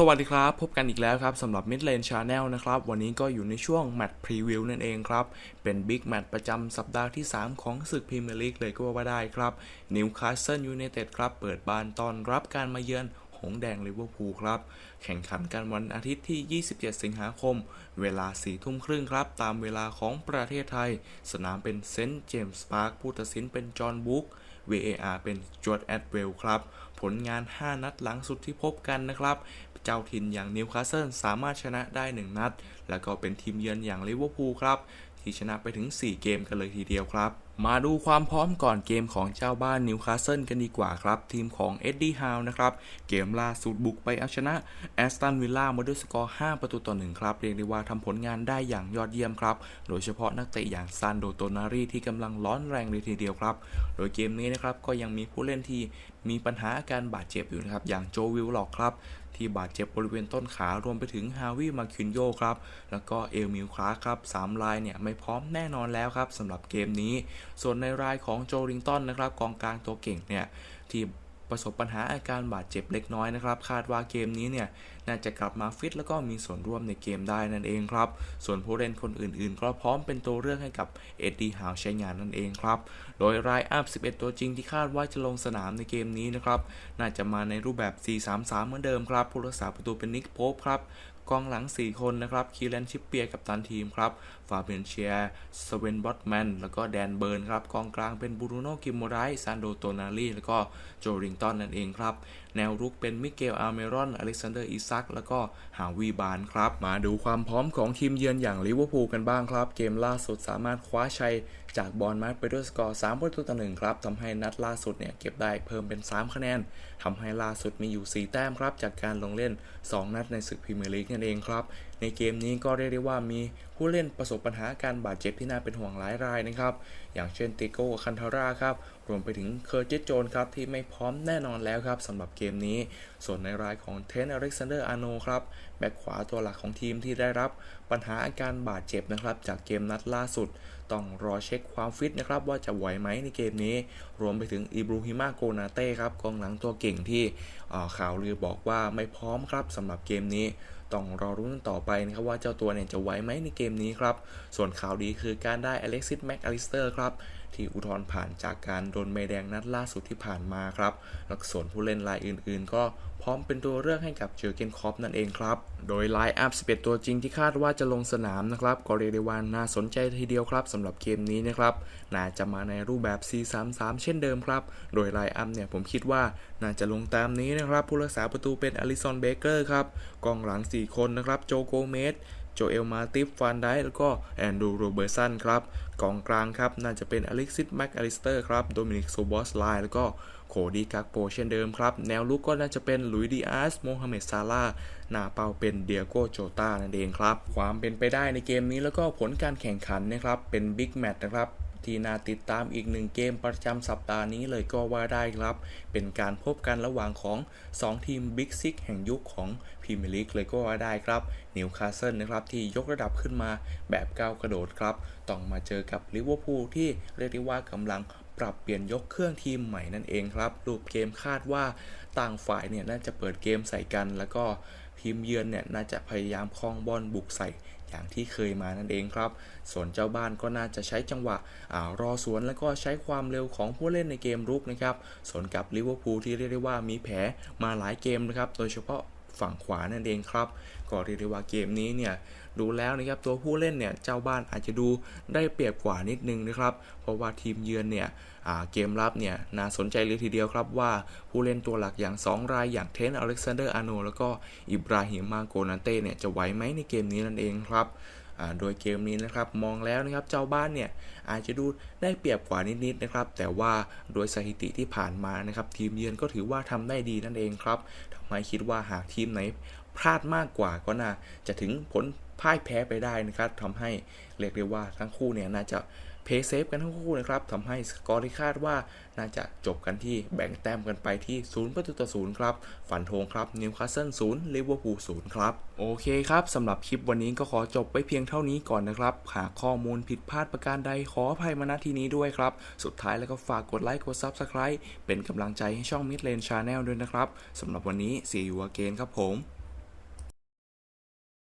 สวัสดีครับ พบกันอีกแล้วครับสำหรับ Mid Lane Channel นะครับ วันนี้ก็อยู่ในช่วงแมตช์พรีวิวนั่นเองครับ เป็นบิ๊กแมตช์ประจำสัปดาห์ที่ 3 ของศึกพรีเมียร์ลีกเลยก็ว่าได้ครับนิวคาสเซิลยูไนเต็ดครับ เปิดบ้านตอนรับการมาเยือนหงแดงลิเวอร์พูลครับ แข่งขันกันวันอาทิตย์ที่ 27 สิงหาคม เวลา 4 ทุ่มครึ่งครับ ตามเวลาของประเทศไทย สนามเป็นเซนต์เจมส์พาร์คผู้ตัดสินเป็นจอห์นบุ๊ก VAR เป็นจอร์ดแอดเวลครับ ผลงาน 5 นัดหลังสุดที่พบกันนะครับ เจ้าถิ่นอย่างนิวคาสเซิลสามารถชนะได้ 1 นัด แล้วก็เป็นทีมเยือนอย่างลิเวอร์พูลครับ ที่ชนะไปถึง 4 เกมกันเลยทีเดียวครับ มาดูความพร้อมก่อนเกมของเจ้าบ้านนิวคาสเซิลกันดีกว่าครับ ทีมของเอ็ดดี้ฮาวนะครับ เกมล่าสุดบุกไปเอาชนะแอสตันวิลล่ามาด้วยสกอร์ 5 ประตูต่อ 1 ครับ เรียกได้ว่าทำผลงานได้อย่างยอดเยี่ยมครับ โดยเฉพาะนักเตะอย่างซานโดโตนารีที่กำลังร้อนแรงเลยทีเดียวครับ โดยเกมนี้นะครับก็ยังมีผู้เล่นที่มีปัญหาอาการบาดเจ็บอยู่นะครับ อย่างโจวิลล็อกครับที่บาดเจ็บบริเวณต้นขารวมไปถึงฮาวิมาคินโยครับ แล้วก็เอลมิลคลาครับสามรายเนี่ยไม่พร้อมแน่นอนแล้วครับสำหรับเกมนี้ส่วนในรายของโจริงตันนะครับกองกลางตัวเก่งเนี่ยที่ประสบปัญหาอาการบาดเจ็บเล็กน้อยนะครับ คาดว่าเกมนี้เนี่ยน่าจะกลับมาฟิตแล้วก็มีส่วนร่วมในเกมได้นั่นเองครับ ส่วนผู้เล่นคนอื่นๆ ก็พร้อมเป็นตัวเลือกให้กับเอ็ดดี้ฮาวใช้งานนั่นเองครับ โดยรายอัพ 11 ตัวจริงที่คาดว่าจะลงสนามในเกมนี้นะครับ น่าจะมาในรูปแบบ 4-3-3 เหมือนเดิมครับ ผู้รักษาประตูเป็นนิกโป๊ปครับ กองหลัง 4 คนนะครับคีแลนชิปเปียกับตันทีมครับฟาเบียนเชียสเวนบอตแมนแล้วก็แดนเบิร์นครับกองกลางเป็นบูรูโนกิมโมไรซานโดโตนาลีแล้วก็โจริงตันนั่นเองครับแนวรุกเป็นมิเกล อาร์เมรอน อเล็กซานเดอร์ อิซัก แล้วก็ฮาวีบานครับ มาดูความพร้อมของทีมเยือนอย่างลิเวอร์พูลกันบ้างครับ เกมล่าสุดสามารถคว้าชัยจากบอลมาไปด้วยสกอร์ 3 ประตูต่อหนึ่งครับทำให้นัดล่าสุดเนี่ยเก็บได้เพิ่มเป็น 3 คะแนนทำให้ล่าสุดมีอยู่ 4 แต้มครับ จากการลงเล่น 2 นัดในศึกพรีเมียร์ลีกนั่นเองครับ ในเกมนี้ก็เรียกได้ว่ามีผู้เล่นประสบปัญหาการบาดเจ็บที่น่าเป็นห่วงหลายรายนะครับ อย่างเช่นติโก้คันทาร่าครับ รวมไปถึงเคอร์เจตโจนครับ ที่ไม่พร้อมแน่นอนแล้วครับสำหรับเกมนี้ ส่วนในรายของเทนอเล็กซานเดอร์อาโนครับ แบ็คขวาตัวหลักของทีมที่ได้รับปัญหาอาการบาดเจ็บนะครับ จากเกมนัดล่าสุด ต้องรอเช็คความฟิตนะครับว่าจะไหวไหมในเกมนี้ รวมไปถึงอิบรูฮิมาโกนาเต้ครับกองหลังตัวเก่งที่ข่าวลือบอกว่าไม่พร้อมครับสำหรับเกมนี้ต้องรอรุ้นต่อไปนะครับว่าเจ้าตัวเนี่ยจะไหวไหมในเกมนี้ครับ ส่วนข่าวดีคือการได้อเล็กซิสแม็กอลิสเตอร์ครับที่อุทธรณ์ผ่านจากการโดนใบแดงนัดล่าสุดที่ผ่านมาครับล้วส่วนผู้เล่นรายอื่นๆ ก็พร้อมเป็นตัวเลือกให้กับเจอเกนคอปนั่นเองครับ โดยไลน์อัพ11 ตัวจริงที่คาดว่าจะลงสนามนะครับก็เรียกได้ว่าน่าสนใจทีเดียวครับสำหรับเกมนี้นะครับน่าจะมาในรูปแบบ 4-3-3 เช่นเดิมครับ โดยไลน์อัพเนี่ยผมคิดว่าน่าจะลงตามนี้นะครับ ผู้รักษาประตูเป็นอลิซอนเบเกอร์ครับกองหลัง 4 คนนะครับโจโกเมส โจเอลมาติฟฟานไดแล้วก็แอนดูโรเบอร์สันครับกองกลางครับน่าจะเป็นอเล็กซิสแม็กอลิสเตอร์ครับโดมินิกโซบอสไลแล้วก็โคดีกักโปเช่นเดิมครับ แนวลุกก็น่าจะเป็นลุยดีอาสโมฮัมเหม็ดซาลาหน้าเป้าเป็นเดียโกโจตานั่นเองครับ ความเป็นไปได้ในเกมนี้แล้วก็ผลการแข่งขันนะครับเป็นบิ๊กแมตช์นะครับ ที่น่าติดตามอีกหนึ่งเกมประจำสัปดาห์นี้เลยก็ว่าได้ครับ เป็นการพบกันระหว่างของ 2 ทีมบิ๊กซิกแห่งยุคของพรีเมียร์ลีกเลยก็ว่าได้ครับนิวคาสเซิลนะครับที่ยกระดับขึ้นมาแบบก้าวกระโดดครับ ต้องมาเจอกับลิเวอร์พูลที่เรียกได้ว่ากำลังปรับเปลี่ยนยกเครื่องทีมใหม่นั่นเองครับรูปเกมคาดว่าต่างฝ่ายเนี่ยน่าจะเปิดเกมใส่กันแล้วก็ ทีมเยือนเนี่ยน่าจะพยายามคล้องบอลบุกใส่อย่างที่เคยมานั่นเองครับ ส่วนเจ้าบ้านก็น่าจะใช้จังหวะอารอสวนแล้วก็ใช้ความเร็วของผู้เล่นในเกมรุกนะครับ ส่วนกับลิเวอร์พูลที่เรียกได้ว่ามีแผลมาหลายเกมนะครับ โดยเฉพาะ ฝั่งขวานั่นเองครับ ก็เรียกได้ว่าเกมนี้เนี่ยดูแล้วนะครับตัวผู้เล่นเนี่ยเจ้าบ้านอาจจะดูได้เปรียบกว่านิดนึงนะครับ เพราะว่าทีมเยือนเนี่ยเกมรับเนี่ยน่าสนใจเลยทีเดียวครับว่าผู้เล่นตัวหลักอย่าง 2 รายอย่างเทนอเล็กซานเดอร์อาโนแล้วก็อิบราฮิมมาโกนาเต้เนี่ยจะไหวไหมในเกมนี้นั่นเองครับ โดยเกมนี้นะครับมองแล้วนะครับเจ้าบ้านเนี่ยอาจจะดูได้เปรียบกว่านิดๆนะครับ แต่ว่าโดยสถิติที่ผ่านมานะครับทีมเยือนก็ถือว่าทำได้ดีนั่นเองครับทำให้คิดว่าหากทีมไหนพลาดมากกว่าก็น่าจะถึงผล พ่ายแพ้ไปได้นะครับทำให้เรียกได้ว่าทั้งคู่เนี่ยน่าจะเพย์เซฟกันทั้งคู่นะครับทำให้สกอร์ที่คาดว่าน่าจะจบกันที่แบ่งแต้มกันไปที่ 0 ประตูต่อศูนย์ครับ ฝันธงครับนิวคาสเซิลศูนย์ลิเวอร์พูลศูนย์ครับ โอเคครับสำหรับคลิปวันนี้ก็ขอจบไว้เพียงเท่านี้ก่อนนะครับ หากข้อมูลผิดพลาดประการใดขออภัยมาณที่นี้ด้วยครับ สุดท้ายแล้วก็ฝากกดไลค์กด Subscribe เป็นกำลังใจให้ช่อง Mid Lane Channel ด้วยนะครับสำหรับวันนี้ see you again ครับผม